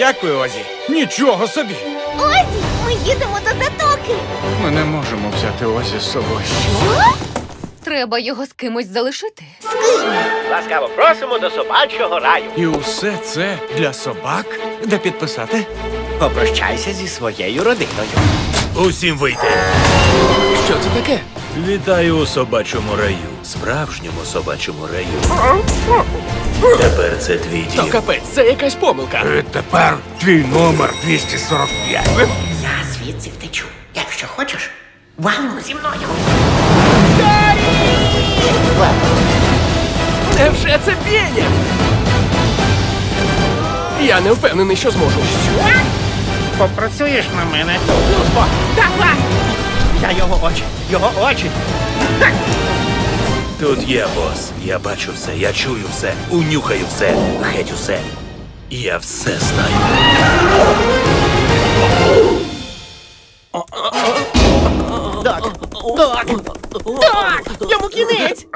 Дякую, Озі. Нічого собі. Озі, ми їдемо до затоки. Ми не можемо взяти Озі з собою. Треба його з кимось залишити. Ласкаво просимо до собачого раю. І усе це для собак? Де підписати? Попрощайся зі своєю родиною. Усім вийти. Що це таке? Вітаю у собачому раю, справжньому собачому раю. Тепер це твій То капець, це якась помилка. Тепер твій номер 245. Я звідси втечу. Якщо хочеш, валимо зі мною. Невже це Беня? Я не впевнений, що зможу. Попрацюєш на мене. О, давай! Я його очі, його очі. Тут є бос. Я бачу все, я чую все, унюхаю все, геть усе. Я все знаю. Так, так, так, йому кінець.